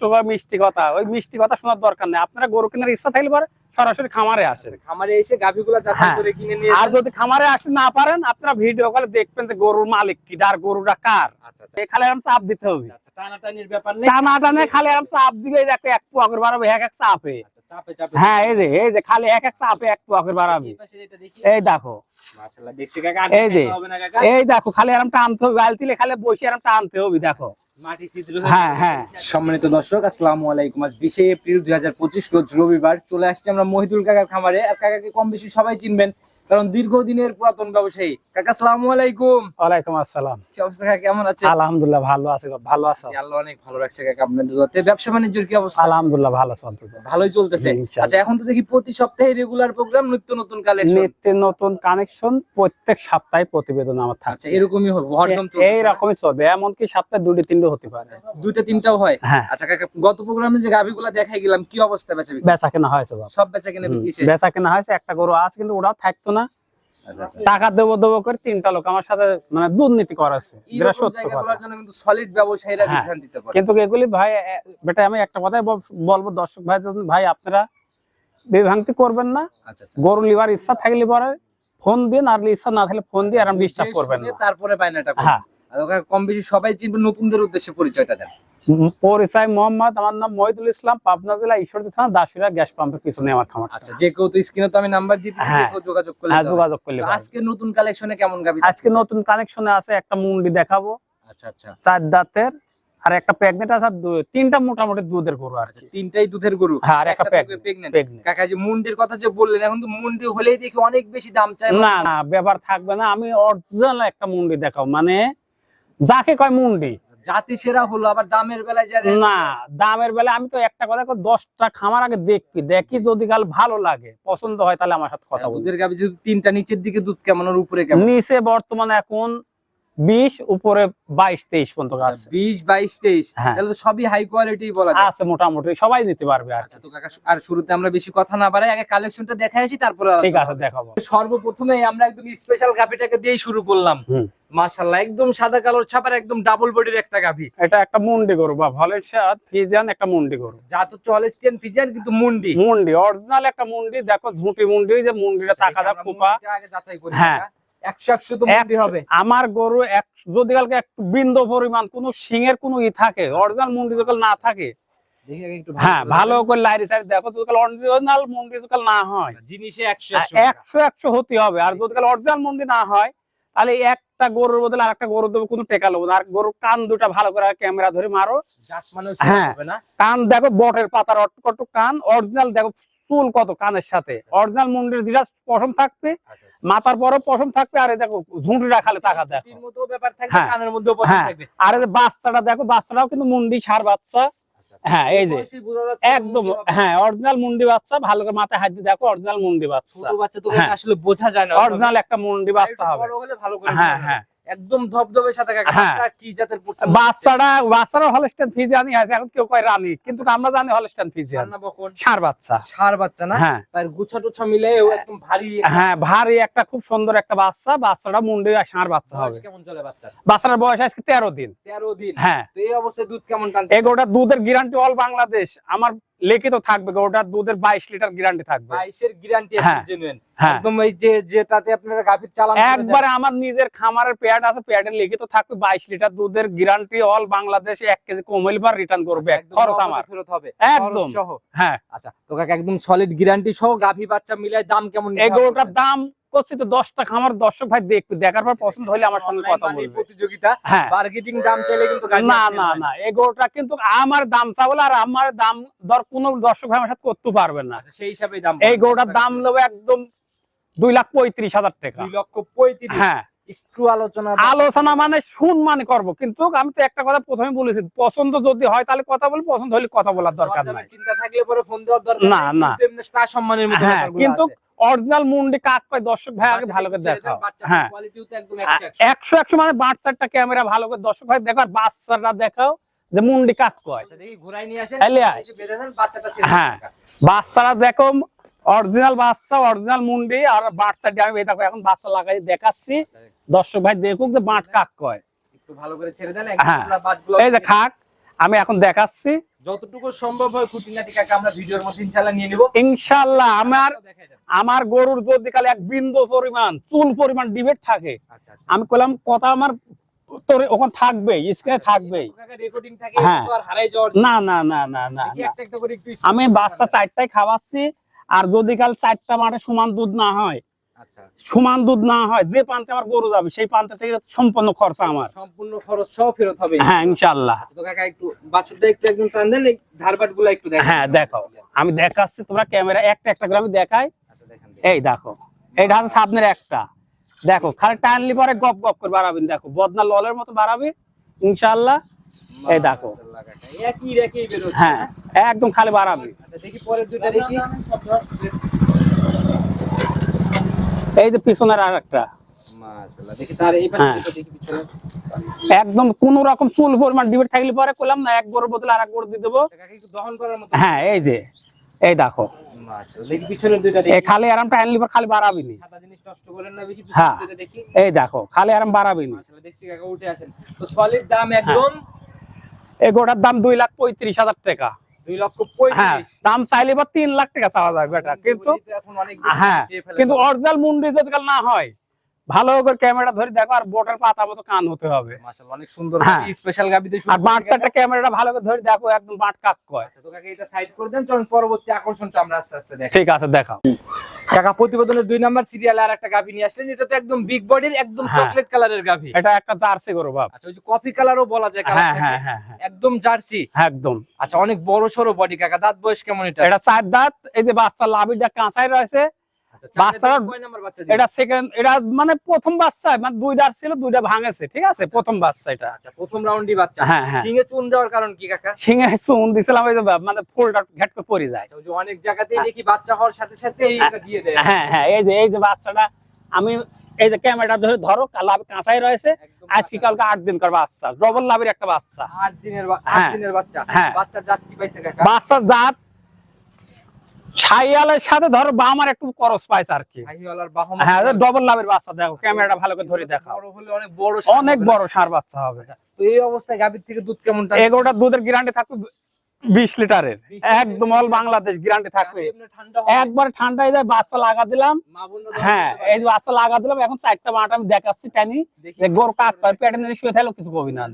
কষ্ট বা মিষ্টি কথা ওই মিষ্টি কথা শোনার দরকার নেই। আপনারা গরু কেনার ইচ্ছা থাকলে পরে সরাসরি খামারে আসেন। খামারে এসে গাভিগুলা যাচাই হ্যাঁ। করে কিনে নিয়ে আর যদি খামারে আসে না পারেন আপনারা ভিডিও কলে দেখবেন যে গরুর মালিক কি আর গরুটা কার। আচ্ছা আচ্ছা। খালি আরাম চাপ দিতে হবে। টানা টানাটানির ব্যাপার নেই। টানা টানে খালি আরাম চাপ দিবে এই দেখো এক পুয়া বাড়াবে এক এক আচ্ছা, চাপে হ্যাঁ এই যে এই যে খালি এক এক চাপে এক পোয়াকের বাড়াবে। এই পাশে এটা দেখি। এই দেখো। মাশাআল্লাহ দেখতে কাকা আর এই যে। দেখাতে হবে না কাকা? এই দেখো খালি আরাম টানতে হবে খালি বসে আরাম টানতে হবে দেখো। হ্যাঁ, হ্যাঁ। সম্মানিত দর্শক আসসালামু আলাইকুম। আজ বিশে এপ্রিল দুই হাজার পঁচিশ রোজ রবিবার চলে আসছি আমরা মহিদুল কাকার খামারে। আর কাকাকে কম বেশি সবাই চিনবেন। কারণ দীর্ঘদিনের পুরাতন ব্যবসায়ী। কাকা সালাম আলাইকুম। ওয়ালাইকুম আসসালাম। কি অবস্থা কাকা কেমন আছে আলহামদুলিল্লাহ ভালো আছে ভালো আছো? আল্লাহ অনেক ভালো রাখছে কাকা আপনাদের দোয়াতে। ব্যবসা বাণিজ্যের কি অবস্থা? আলহামদুলিল্লাহ ভালো চলছে। ভালোই চলতেছে। আচ্ছা এখন তো দেখি প্রতি সপ্তাহে রেগুলার প্রোগ্রাম নিত্য নতুন কালেকশন নিত্য নতুন কানেকশন প্রত্যেক সপ্তাহে প্রতিবেদন আমার থাকে। আচ্ছা এরকমই হবে হরদম চলতেছে এই না? রকমই চলবে এমনকি সপ্তাহে দুটি তিনটে হতে পারে। দুইটা তিনটাও হয়? হ্যাঁ। আচ্ছা কাকা গত প্রোগ্রামে যে গাভিগুলা দেখাই গেলাম কি অবস্থা বেচা বেচা কেনা হয়েছে সব বেচা কিনে বিক্রি শেষ। বেচা কেনা হয়েছে একটা গরু আছে কিন্তু ওরাও থাকতো না। টাকা দেবো দেবো করে তিনটা লোক আমার সাথে মানে দুর্নীতি করাছে। যেটা সত্য কথা। কিন্তু সলিড ব্যবসায়ীরা হ্যাঁ। বিভ্রান্তিতে পড়ে কিন্তু এগুলি ভাই বেটা আমি একটা কথাই বলব দর্শক ভাই ভাই আপনারা বিভ্রান্তি করবেন না। আচ্ছা আচ্ছা। গরু লিবার ইচ্ছা থাকলে পরে ফোন দিন আর ইচ্ছা না থাকলে ফোন দিয়ে আর ডিস্টার্ব করবেন না। তারপরে করবে। হ্যাঁ। কম বেশি সবাই চিনবে নতুনদের উদ্দেশ্যে পরিচয়টা দেন। পরিচয় মোহাম্মদ আমার নাম মহিদুল ইসলাম পাবনা জেলা ঈশ্বরদী থানা দাসুরা গ্যাস পাম্পের পিছনে আমার খামার। আচ্ছা যে কেউ তো স্ক্রিনে তো আমি নাম্বার দিতেছি যে হ্যাঁ। যোগাযোগ করলে হ্যাঁ যোগাযোগ করলে আজকে নতুন কালেকশনে কেমন গাবি আজকে নতুন কানেকশনে আছে একটা মুন্ডি দেখাবো। আচ্ছা আচ্ছা। চার দাঁতের আর একটা প্রেগনেন্ট আছে তিনটা মোটামুটি দুধের গরু আর আচ্ছা তিনটাই দুধের গরু? হ্যাঁ, আর একটা pregnant। কাকা যে মুন্ডির কথা যে বললেন এখন তো মুন্ডি হলেই দেখি অনেক বেশি দাম চাই না না ব্যাপার থাকবে না আমি অরিজিনাল একটা মুন্ডি দেখাও মানে যাকে কয় মুন্ডি জাতি সেরা হলো আবার দামের বেলায় যা না দামের বেলায় আমি তো একটা কথা দশটা খামার আগে দেখবি দেখি যদি কাল ভালো লাগে পছন্দ হয় তাহলে আমার সাথে কথা বলব দুধের গাবি যদি তিনটা নিচের দিকে দুধ কেমন উপরে কেমন? নিচে বর্তমানে এখন বিশ উপরে বাইশ তেইশ পর্যন্ত আছে। বিশ বাইশ তেইশ হ্যাঁ। তাহলে তো সবই হাই কোয়ালিটি বলা যায়। আছে মোটামুটি। সবাই নিতে পারবে আচ্ছা তো কাকা আর শুরুতে আমরা বেশি কথা না বাড়াই আগে কালেকশনটা দেখে আসি তারপরে ঠিক আছে দেখাবো। সর্বপ্রথমে আমরা একদম স্পেশাল গাভিটাকে দিয়েই শুরু করলাম। মাশাআল্লাহ একদম সাদা কালোর ছাপার একদম ডাবল বডির একটা গাভি। এটা একটা মুন্ডি গরু বা ভলের সাথ ফিজিয়ান একটা মুন্ডি গরু। যা তো চলেস্টিয়ান ফিজিয়ান কিন্তু মুন্ডি। মুন্ডি অরিজিনাল একটা মুন্ডি দেখো ঝুঁটি মুন্ডি যে মুন্ডিটা টাকা দাও খোপা। আগে যাচাই করি হ্যাঁ। একশো একশো তো মুন্ডি একশো- হবে। আমার গরু যদি কালকে একটু বিন্দু পরিমাণ কোন সিংহের কোন ই থাকে অরিজিনাল মুন্ডি না থাকে দেখি আগে একটু হ্যাঁ ভালো করে লাইরি সাইড দেখো যদি অরিজিনাল মুন্ডি না হয়। জিনিসে একশো একশো টাকা। একশো একশো হতে হবে আর যদি কাল অরিজিনাল মুন্ডি না হয় তাহলে একটা গরুর বদলে আর একটা গরু দেবো কোনো টেকা লোবো না। আর গরুর কান দুটা ভালো করে ক্যামেরা ধরে মারো। হ্যাঁ। কান দেখো বটের পাতার কান অরিজিনাল দেখো চুল কত কানের সাথে অরিজিনাল মুন্ডির যেটা পশম থাকবে আচ্ছা, আচ্ছা। মাথার পরও পশম থাকবে আর দেখো ঝুঁটিটা খালি টাকা দেখো হ্যাঁ। হ্যাঁ। আর এই যে বাচ্চাটা দেখো বাচ্চাটাও কিন্তু মুন্ডি সার বাচ্চা হ্যাঁ এই যে একদম হ্যাঁ অরিজিনাল মুন্ডি বাচ্চা ভালো করে মাথায় হাত দিয়ে দেখো অরিজিনাল মুন্ডি বাচ্চা বাচ্চা তো হ্যাঁ। আসলে বোঝা যায় না অরিজিনাল একটা মুন্ডি বাচ্চা হবে ভালো হ্যাঁ হ্যাঁ। একদম ধবধবে সাদা কাকা। হ্যাঁ। বাচ্চা কি জাতের পড়ছে বাচ্চাটা বাচ্চারা আছে এখন কেউ কয় রানী? কিন্তু আমরা জানি সার বাচ্চা। সার বাচ্চা না? হ্যাঁ। গুছা টুছা মিলে একদম ভারী হ্যাঁ ভারী একটা খুব সুন্দর একটা বাচ্চা। বাচ্চাটা মুন্ডি আর ষাঁড় বাচ্চা হবে। কেমন চলে বাচ্চার? বাচ্চাটার বয়স আজকে তেরো দিন। তেরো দিন। হ্যাঁ। তো এই অবস্থায় দুধ কেমন টানছে? এগোটা দুধের গ্যারান্টি অল বাংলাদেশ আমার লিখিত থাকবে ওটার দুধের বাইশ লিটার গ্যারান্টি থাকবে বাইশের গ্যারান্টি হ্যাঁ। জেনুইন হ্যাঁ একদম এই যে যেটাতে আপনারা গাভীর চালান একবারে আমার নিজের খামারের প্যাড আছে প্যাডের লিখিত থাকবে বাইশ লিটার দুধের গ্যারান্টি অল বাংলাদেশ এক কেজি রিটার্ন করবে একদম খরচ আমার ফেরত হবে একদম। সহ হ্যাঁ আচ্ছা তো একদম সলিড গ্যারান্টি সহ গাভী বাচ্চা মিলায় দাম কেমন বলেন? দাম করছি তো দশটা খামার দর্শক ভাই দেখবে দেখার পর পছন্দ হলে আমার সঙ্গে কথা বলবে। প্রতিযোগিতা হ্যাঁ। দাম চাইলে কিন্তু না না না এগুলোটা কিন্তু আমার দাম চাবলে আর আমার দাম দর কোন দর্শক ভাই আমার সাথে করতে পারবেন না। আচ্ছা, সেই হিসাবে দাম এই গরুটার দাম একদম দুই লাখ পঁয়ত্রিশ হাজার টাকা। দুই লক্ষ পঁয়ত্রিশ। হ্যাঁ। একটু আলোচনা আলোচনা মানে শুন মানে করব কিন্তু আমি তো একটা কথা প্রথমে বলেছি পছন্দ যদি হয় তাহলে কথা বলি পছন্দ হলে কথা বলার দরকার নাই। চিন্তা থাকলে পরে ফোন দেওয়ার দরকার না, না। কিন্তু সম্মানের মতো হ্যাঁ কিন্তু। অরিজিনাল মুন্ডি কাক কয়? দর্শক ভাই আগে ভালো করে দেখাও। হ্যাঁ। একশো একশো। মানে বাচ্চাটা ক্যামেরা ভালো করে দর্শক ভাই দেখো আর বাচ্চাটা দেখাও যে মুন্ডি কাক কয়। হ্যাঁ। বাচ্চারা দেখো অরিজিনাল বাচ্চা অরিজিনাল মুন্ডি আর বাচ্চাটি আমি দেখো এখন বাচ্চা লাগাই দেখাচ্ছি। দর্শক ভাই দেখুক যে বাট কাক কয়। একটু ভালো করে ছেড়ে দেন, হ্যাঁ। এই যে খাক আমি এখন দেখাচ্ছি। যতটুকু সম্ভব হয় খুঁটিনাটি কাকা আমরা ভিডিওর মধ্যে ইনশাআল্লাহ নিয়ে নিব। ইনশাল্লাহ আমার আমার গরুর যদি কালে এক বিন্দু পরিমাণ চুল পরিমাণ ডিবেট থাকে আচ্ছা আচ্ছা। আমি কইলাম কথা আমার তোর ওখানে থাকবে স্ক্রিনে থাকবে রেকর্ডিং থাকে হ্যাঁ। আর হারাই যাওয়ার না না না না না আমি বাচ্চা চারটায় খাওয়াচ্ছি আর যদি কাল চারটা মাঠে সমান দুধ না হয় সমান দুধ না হয় যে পান্তে আমার গরু যাবে সেই পান্তে থেকে সম্পূর্ণ খরচা আমার। সম্পূর্ণ খরচ সহ ফেরত হবে হ্যাঁ ইনশাল্লাহ আচ্ছা তো কাকা একটু বাছুরটা একটু একদম টান দেন এই ধারবাটগুলো একটু হ্যাঁ দেখো আমি দেখাচ্ছি তোমরা ক্যামেরা একটা একটা করে আমি দেখাই। আচ্ছা এই দেখো এইটা হচ্ছে সামনের একটা। দেখো খালি টানলি পরে গপ গপ করে বাড়াবেন দেখো বদনা ললের মতো বাড়াবে ইনশাল্লাহ এই দেখো। একই রেখেই বেরোচ্ছে হ্যাঁ একদম খালি বাড়াবে। আচ্ছা দেখি পরের দুটা দেখি। এই যে পিছনের আর একটা হ্যাঁ। দুটো দেখি পিছনে। একদম কোন রকম চুল পরিমাণ ডিবেট থাকলে পরে করলাম না এক গরুর বদলে আর এক গরু দিয়ে দেবো। কাকা একটু হ্যাঁ এই যে এই দেখো। খালি আরাম টানলি পর খালি না হ্যাঁ। এই দেখো খালি আরাম এই গোটার দাম দুই লাখ পঁয়ত্রিশ হাজার টাকা। হ্যাঁ দাম চাইলে বা তিন লাখ টাকা চাওয়া যাবে এটা কিন্তু হ্যাঁ কিন্তু অর্জাল অরিজিনাল মুন্ডি যদি না হয় ভালো করে ক্যামেরা ধরে দেখো আর বোটার পাতা মতো কান হতে হবে। মাশাআল্লাহ অনেক সুন্দর। স্পেশাল গাবিতে শুরু আর বাট চারটা ক্যামেরাটা ভালো করে ধরে দেখো একদম বাট কাক কয়। আচ্ছা তো কাকা এটা সাইড করে দেন চলুন পরবর্তী আকর্ষণটা আমরা আস্তে আস্তে দেখি। ঠিক আছে দেখাও। কাকা প্রতিবেদনের দুই নাম্বার সিরিয়ালে আর একটা গাভি নিয়ে আসলেন এটা তো একদম বিগ বডির একদম হ্যাঁ। চকলেট কালারের গাভি। এটা একটা জার্সি গরু বাপ। আচ্ছা ওই যে কফি কালারও বলা যায় হ্যাঁ কালার হ্যাঁ হ্যাঁ হ্যাঁ। একদম জার্সি। একদম। আচ্ছা অনেক বড় সড়ো বডি কাকা দাঁত বয়স কেমন এটা? এটা চার দাঁত এই যে বাচ্চা লাভিটা কাঁচাই রয়েছে বাচ্চারা- বাচ্চারা কয় নাম্বার বাচ্চা দিবে? এটা সেকেন্ড এটা মানে প্রথম বাচ্চা মানে দুই ছিল দুইটা ভাঙেছে ঠিক আছে? প্রথম বাচ্চা এটা। আচ্ছা প্রথম রাউন্ডই বাচ্চা। হ্যাঁ, হ্যাঁ। সিংহে চুন দেওয়ার কারণ কি কাকা? সিংহে চুন দিছিলাম এই যে বা- মানে ফুলটা ঘেট করে পড়ে যায়। আচ্ছা ওই যে অনেক জায়গাতেই দেখি বাচ্চা হওয়ার সাথে সাথে এইটা দিয়ে দেয়। হ্যাঁ হ্যাঁ এই যে এই যে বাচ্চাটা আমি এই যে ক্যামেরাটা ধরে ধরো লাভ কাঁচাই রয়েছে আজকে কালকে আট দিন কর বাচ্চা ডবল লাভের একটা বাচ্চা। আট দিনের আট হ্যাঁ। দিনের বাচ্চা। হ্যাঁ। বাচ্চার জাত কি পাইছে বাচ্চার জাত সাইয়ালের সাথে ধরো বা আমার একটু করস পাইছে আর কি। হ্যাঁ ডবল লাভের বাচ্চা দেখো ক্যামেরাটা ভালো করে ধরে হলে অনেক বড় সার অনেক বড় সার বাচ্চা হবে। তো এই অবস্থায় গাভীর থেকে দুধ কেমন এগারোটা দুধের গ্যারান্টি থাকবে বিশ লিটারের। একদম অল বাংলাদেশ গ্যারান্টি থাকবে। ঠান্ডা একবার ঠান্ডায় যায় বাচ্চা লাগা দিলাম। হ্যাঁ এই যে বাচ্চা লাগা দিলাম এখন চারটা মাঠ আমি দেখাচ্ছি টানি দেখি। যে গোর কাক পায় পেটে নিয়ে শুয়ে থাকলেও কিছু কবি না।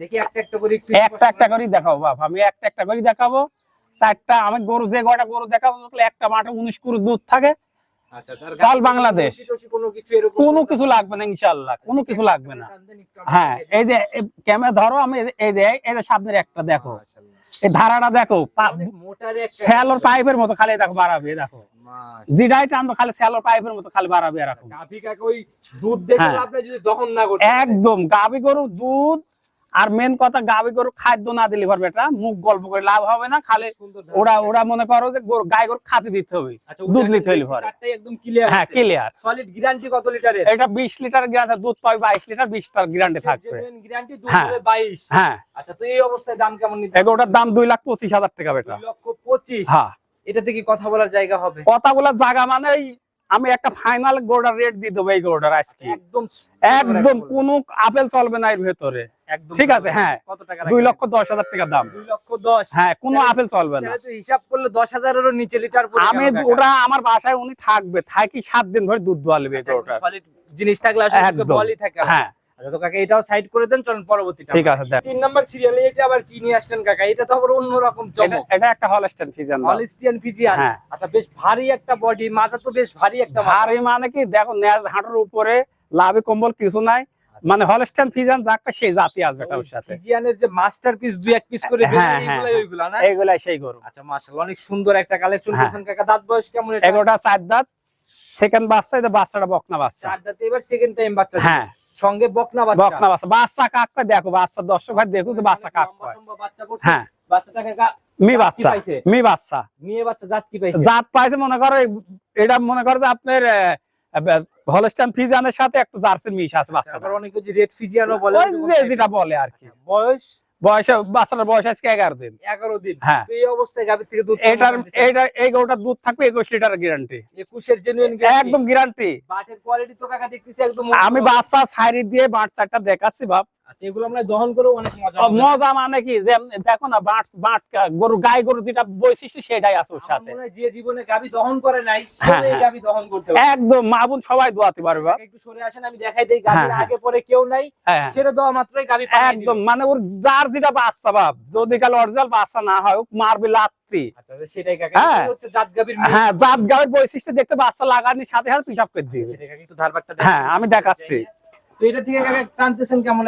দেখি একটা একটা করে একটু একটা একটা করে দেখাবো বাপ আমি একটা একটা করে দেখাবো। চারটা আমি গরু যে কয়টা গরু দেখাবো একটা মাঠে উনিশ কুড়ি দুধ থাকে। আর অল গাভীর বাংলাদেশ। কোনো কিছু এরকম কোনো কিছু লাগবে না ইনশাল্লাহ কোনো কিছু লাগবে না। টান দেন একটু আমরা হ্যাঁ এই যে ক্যামেরা ধরো আমি এই যে- এই যে সামনের একটা দেখো। এই ধারাটা দেখো স্যালোর পাইপের মতো খালি দেখো বাড়াবে দেখো। জিডাই খালি স্যালোর পাইপের মতো খালি বাড়াবে এরকম। গাভী হ্যাঁ। একদম গাবি গরু দুধ আর মেন কথা গাবি গরু খাদ্য না দিলে পারবে এটা। মুখ গল্প করে লাভ হবে না খালি ওরা ওরা মনে করো যে গাই গরু খাতে দিতে হবে। আচ্ছা দুধ নিতে হইলে পারে। চারটাই একদম ক্লিয়ার হ্যাঁ ক্লিয়ার সলিড গ্যারান্টি কত লিটারের এটা বিশ লিটার গ্যারান্টি দুধ পাবে বাইশ লিটার বিশ লিটার গ্যারান্টি থাকবে। গ্যারান্টি দুধ হ্যাঁ। হবে 22 হ্যাঁ। আচ্ছা তো এই অবস্থায় দাম কেমন নিতে ওটার দাম দুই লাখ পঁচিশ হাজার টাকা বেটা। দুই লক্ষ পঁচিশ। হ্যাঁ। এটাতে কি কথা বলার জায়গা হবে? কথা বলার জায়গা মানে এই আমি একটা ফাইনাল গোড়ার রেট দিয়ে দেবো এই গোড়ার আজকে। একদম একদম কোনো আপেল চলবে না এর ভেতরে। ঠিক আছে, হ্যাঁ। দুই লক্ষ দশ হাজার টাকা দাম। দুই লক্ষ দশ। হ্যাঁ কোনো আপেল চলবে না। হিসাব করলে দশ হাজারেরও নিচে লিটার আমি ওটা আমার বাসায় উনি থাকবে থাকি সাত দিন ধরে দুধ আচ্ছা, একদম ওটা জিনিস থাকলে বলই থাকে হ্যাঁ। আচ্ছা কাকা এটাও সাইড করে দেন চলুন পরবর্তীটা। ঠিক আছে তিন নাম্বার সিরিয়ালে এটা আবার কি নিয়ে আসলেন কাকা? এটা তো আবার অন্যরকম এটা চমক। এটা একটা হলিস্টিয়ান ফিজিয়ান হ্যাঁ। আচ্ছা বেশ ভারী একটা বডি মাজা তো বেশ ভারী একটা। ভারী মানে কি দেখো ন্যাজ হাঁটুর উপরে লাভে কম্বল কিছু নাই মানে হলস্টেন ফিজান যাকে সেই জাতি আসবে ওর সাথে। ফিজিয়ানের যে মাস্টারপিস দুই এক পিস করে হ্যাঁ, হ্যাঁ, এগুলাই হ্যাঁ। ওইগুলা না? এইগুলাই সেই গরু। আচ্ছা মাশাআল্লাহ অনেক সুন্দর একটা কালেকশন হ্যাঁ। করেছেন কাকা। দাঁত বয়স কেমন এটা? এগারোটা চার দাঁত। সেকেন্ড বাচ্চা এটা বাচ্চাটা বকনা বাচ্চা। চার দাঁতে এবার সেকেন্ড টাইম বাচ্চা হ্যাঁ। সঙ্গে বকনা বাচ্চা। বকনা বাচ্চা। বাচ্চা কাক কয়? দেখো বাচ্চা দর্শক ভাই দেখো তো বাচ্চা কাক কয়। বাচ্চা করছে। হ্যাঁ। বাচ্চাটা কাকা মি বাচ্চা? মি বাচ্চা। মেয়ে বাচ্চা জাত কি পাইছে? জাত পাইছে মনে করো এটা মনে করো যে আপনার হলস্টাইন ফিজিয়ানের সাথে একটু জার্সির মিশ আছে বাচ্চাটা অনেকে যে রেড ফিজিয়ানও বলে ওই যে যেটা বলে আর কি। বয়স? বয়স বাচ্চাটার বয়স আজকে এগারো দিন। এগারো দিন। হ্যাঁ। এই অবস্থায় গাভীর থেকে দুধ এটার এটা এই গরুটার দুধ থাকবে একুশ লিটার গ্যারান্টি একুশের জেনুইন একদম গ্যারান্টি বাটের কোয়ালিটি তো কাকা দেখতেছি একদম আমি বাচ্চা সাইরি দিয়ে বাট চারটা দেখাচ্ছি বাপ। আচ্ছা এগুলো আমরা দহন করেও অনেক মজা মজা মানে কি যে দেখো না বাট বাট গরু গাই গরু যেটা বৈশিষ্ট্য সেটাই আছে ওর সাথে। যে জীবনে গাভী দহন করে নাই হ্যাঁ, হ্যাঁ। দহন করতে একদম মা সবাই দোয়াতে পারবে। একটু সরে আসেন আমি দেখাই দেই গাভীর হ্যাঁ, আগে পরে কেউ নাই ছেড়ে দেওয়া মাত্রই গাভী একদম মানে ওর যার যেটা বাচ্চা বাপ যদি কাল অরিজিনাল বাচ্চা না হয় মারবে লাত্তি। আচ্ছা সেটাই কাকা। হ্যাঁ। হচ্ছে জাত গাভীর হ্যাঁ জাত গায়ের বৈশিষ্ট্য দেখতে বাচ্চা লাগানি সাথে সাথে পিসাব করে দিবে। সেটাই কাকা, একটু ধারবারটা হ্যাঁ, আমি দেখাচ্ছি। তো এটা থেকে টানতেছেন কেমন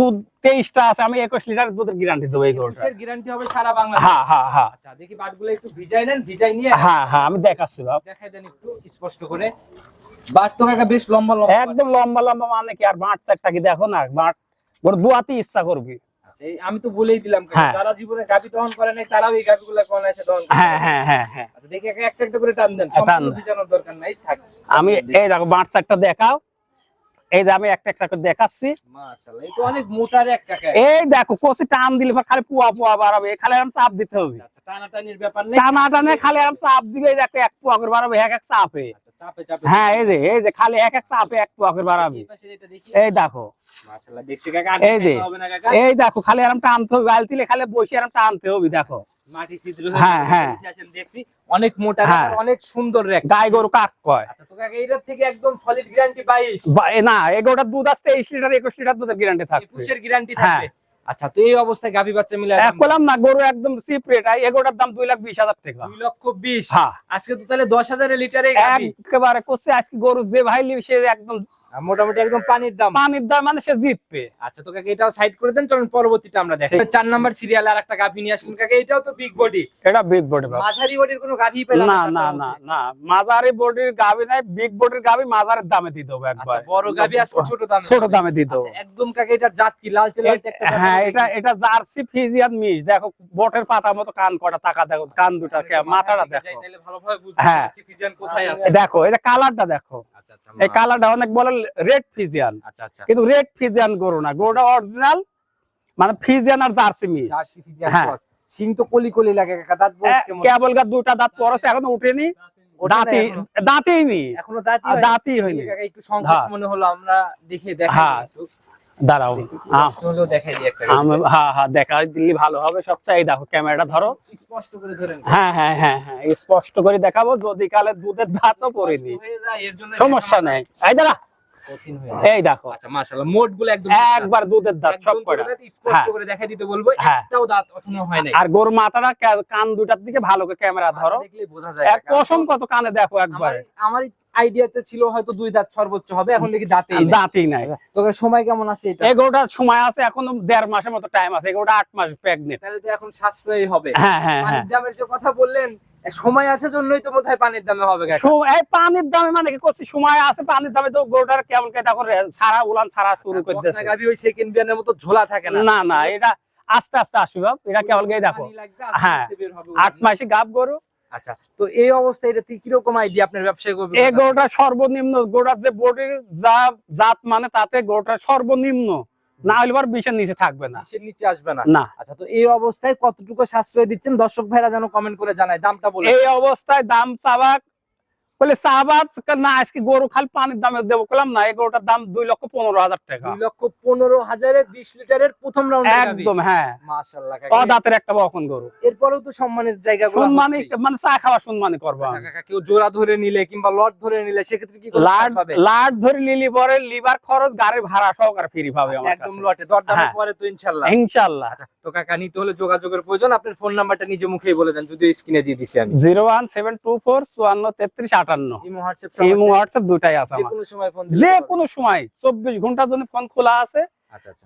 দুধ তেইশটা আছে আমি একুশ লিটার দুধের গ্যারান্টি দেবো এই গ্যারান্টি হবে সারা বাংলাদেশ? হ্যাঁ হ্যাঁ হ্যাঁ। আচ্ছা দেখি বাটগুলো একটু ভিজাই নেন ভিজাই নিয়ে হ্যাঁ হ্যাঁ আমি দেখাচ্ছি বাপ। দেখাই দেন একটু স্পষ্ট করে। বাট তো কাকা বেশ লম্বা লম্বা একদম লম্বা লম্বা মানে কি আর বাঁট চারটা কি দেখো না? বাঁট গরু দুয়াতে ইচ্ছা করবি। আচ্ছা, আমি তো বলেই দিলাম। যারা জীবনে গাভী দহন করে নাই তারাও এই গাভীগুলো কোন এসে দহন করে। হ্যাঁ হ্যাঁ হ্যাঁ হ্যাঁ। আচ্ছা দেখি একটা একটা করে টান দেন টান সম্পূর্ণ ভিজানোর দরকার নাই থাক। আমি এই দেখো বাঁট চারটা দেখাও। এই যে আমি একটা একটা করে দেখাচ্ছি। এই দেখো কষি টান দিলে খালি পুয়া পুয়া বাড়াবে। খালি আরাম চাপ দিতে হবে। টানা টানির ব্যাপার নেই। টানা টানে খালি আরাম চাপ দিলে দেখো এক পুয়া করে বাড়াবে এক এক আচ্ছা, চাপে। হ্যাঁ এই যে এই যে খালি এক এক চাপে এক পুয়া করে এই পাশে এটা দেখি। এই দেখো। মাশাআল্লাহ দেখতে কাকা আর এই যে। দেখাতে হবে না কাকা? এই দেখো খালি আরাম টানতে হবে গাল দিলে খালি বসে আরাম টানতে হবে দেখো। মাটি ছিদ্র হ্যাঁ, হ্যাঁ। দেখছি। অনেক মোটা হ্যাঁ। অনেক সুন্দর রেক। গাই গরু কাক কয়? আচ্ছা তো কাকা এটার থেকে একদম সলিড গ্যারান্টি 22 এ না এগারোটা দুধ আসতে তেইশ লিটার একুশ লিটার দুধের গ্যারান্টি থাকবে। একুশের গ্যারান্টি। থাকবে। আচ্ছা তো এই অবস্থায় গাভী বাচ্চা মিলে এক করলাম না গরু একদম চিপ রেট এগারোটার দাম দুই লাখ বিশ হাজার টাকা। দুই লক্ষ বিশ? হ্যাঁ। আজকে তো তাহলে দশ হাজারের লিটারে একেবারে করছে আজকে গরু যে ভাই সে একদম মোটামুটি একদম পানির দাম। পানির দাম মানে সে জিতবে। আচ্ছা তো কাকে এটাও সাইড করে দেন চলুন পরবর্তীটা আমরা দেখি। চার নাম্বার সিরিয়াল আর একটা গাভী নিয়ে আসুন কাকে এটাও তো বিগ বডি এটা বিগ বডি মাঝারি বডির কোনো গাভী পেলাম না না না না মাঝারি বডির নাই বিগ বডির মাঝারের দামে দিয়ে দেবো একবার। আচ্ছা বড় গাভী আজকে ছোট দাম ছোট দামে দিয়ে দেবো। একদম কাকে এটার জাত কি একটা হ্যাঁ এটা এটা জার্সি ফিজিয়ান মিস দেখো বটের পাতা মতো কান কটা টাকা দেখো কান দুটা কে- মাথাটা দেখো। তাহলে ভালোভাবে বুঝব হ্যাঁ। ফিজিয়ান কোথায় আছে। দেখো এটা কালারটা দেখো। আচ্ছা আচ্ছা এই কালারটা অনেক বলে রেড ফিজিয়ান। আচ্ছা আচ্ছা। কিন্তু রেড ফিজিয়ান গরু না গরুটা অরিজিনাল মানে ফিজিয়ান আর জার্সি মিস হ্যাঁ। সিং তো কলি কলি লাগে দাঁত কেবল গা দুটা দাঁত পরছে এখনও উঠেনি। দাঁতি দাঁতই নি এখনও দাঁতই আর হয়নি? একটু সংকোচ হ্যাঁ। মনে হলো আমরা দেখে দেখাই হ্যাঁ। দাঁড়াও। হ্যাঁ হ্যাঁ দেখা ভালো হবে দেখো ক্যামেরাটা ধরো। স্পষ্ট করে হ্যাঁ হ্যাঁ হ্যাঁ হ্যাঁ স্পষ্ট করে দেখাবো। যদি কালে দুধের দাঁতও পড়েনি সমস্যা নেই। এই দাঁড়া। এই দেখো। আচ্ছা মাশাআল্লাহ মোটগুলো একদম একবার দুধের দাঁত সব স্পষ্ট হ্যাঁ। করে দেখাই দিতে বলব হ্যাঁ। একটাও দাঁত এখনও হয় নাই। আর গরুর মাথাটা কান দুটার দিকে ভালো করে ক্যামেরা ধরো। মাথা বোঝা যায় এক পশম কত কানে দেখো একবারে। আমার আইডিয়াতে ছিল হয়তো দুই দাঁত সর্বোচ্চ হবে এখন দেখি দাঁতেই। দাঁতই নাই। তোকে সময় কেমন আছে এটা? এই গরুটার সময় আছে এখনও দেড় মাসের মতো টাইম আছে এই গরুটা আট মাস প্রেগনেন্ট তাহলে তো এখন সাশ্রয়ী হবে। হ্যাঁ হ্যাঁ হ্যাঁ। দামের যে কথা বললেন সময় আছে জন্যই তো বোধহয় পানির দামে হবে। এই পানির দামে মানে কি করছি? সময় আছে পানির দামে তো গরুটার কেমন কে দেখো সারা উলান সারা শুরু আচ্ছা, করতেছে বকনা গাভী ওই সেকেন্ড বিয়ানের মতো ঝোলা থাকে না? না না এটা আস্তে আস্তে আসবে বাপ। এটা কেবল গিয়ে দেখো? হ্যাঁ, আট। মাসে গাব গরু আচ্ছা তো এই অবস্থায় এটা কি রকম আইডিয়া আপনার এই? গরুটা সর্বনিম্ন গোড়ার যে বডির যা জাত মানে তাতে গরুটা সর্বনিম্ন না হলে বিশের নিচে থাকবে না। নিচে আসবে না। না। আচ্ছা তো এই অবস্থায় কতটুকু সাশ্রয় দিচ্ছেন? দর্শক ভাইরা যেন কমেন্ট করে জানায় দামটা বলে এই অবস্থায় দাম চাবাক বলে চাবাক না আজকে গরু খালি পানির দামে দেবো। করলাম না এই গরুটার দাম দুই লক্ষ পনেরো হাজার টাকা। দুই লক্ষ পনেরো হাজারে বিশ লিটারের প্রথম রাউন্ড একদম হ্যাঁ। মাশাল্লাহ অ একটা বখন গরু। এরপরেও তো সম্মানের জায়গা সম্মানী মানে চা খাওয়া সম্মানী করব কেউ জোড়া ধরে নিলে কিংবা লট ধরে নিলে সেক্ষেত্রে কি লাট লাট ধরে পরে লিভার খরচ গাড়ির ভাড়া সহকারে ফ্রি পাবে আচ্ছা, একদম লটে। দরদামের হ্যাঁ। পরে তো ইনশাল্লাহ ইনশাল্লাহ আচ্ছা তো কাকা নিতে হলে যোগাযোগের প্রয়োজন। আপনার ফোন নাম্বারটা নিজে মুখেই বলে দেন যদি স্ক্রিনে দিয়ে দিছি আমি। Zero one seven two four চুয়ান্ন তেত্রিশ আটান্ন। ইমো হোয়াটসঅ্যাপ দুটাই আছে যে আমার। কোনো সময় যে কোনো সময়। চব্বিশ ঘণ্টার জন্য ফোন খোলা আছে।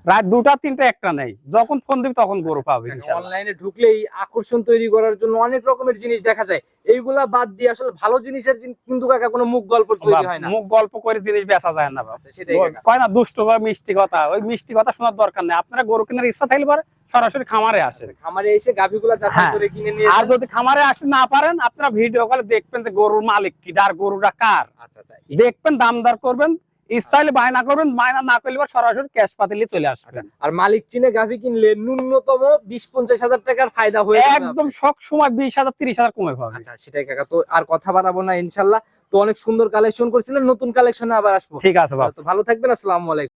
রাত দুটা তিনটা একটা নেই। যখন ফোন দিবি তখন গরু পাবে অনলাইনে ঢুকলেই আকর্ষণ তৈরি করার জন্য অনেক রকমের জিনিস দেখা যায়। এইগুলা বাদ দিয়ে আসলে ভালো জিনিসের কিন্তু কাকা কোনো মুখ গল্প তৈরি হয় না। মুখ গল্প করে জিনিস বেচা যায় না বাবা আচ্ছা, সেটাই কয় না দুষ্ট বা মিষ্টি কথা। ওই মিষ্টি কথা শোনার দরকার নেই। আপনারা গরু কেনার ইচ্ছা থাকলে পরে সরাসরি খামারে আসেন। খামারে এসে গাভিগুলা যাচাই হ্যাঁ। করে কিনে নিয়ে আর যদি খামারে আসতে না পারেন আপনারা ভিডিও কলে দেখবেন যে গরুর মালিক কি আর গরুটা কার? আচ্ছা আচ্ছা। দেখবেন দাম দর করবেন ইচ্ছা হলে বায়না করবেন বায়না না করলে সরাসরি ক্যাশ পাতিলে চলে আচ্ছা আসবেন আর মালিক চিনে গাভি কিনলে ন্যূনতম বিশ পঞ্চাশ হাজার টাকার ফায়দা হয়ে একদম সব সময় বিশ হাজার তিরিশ হাজার কমে পাবে। আচ্ছা সেটাই কাকা তো আর কথা বাড়াবো না ইনশাল্লাহ। তো অনেক সুন্দর কালেকশন করছিলেন নতুন কালেকশনে আবার আসব। ঠিক আছে ভালো থাকবেন আসসালামু আলাইকুম।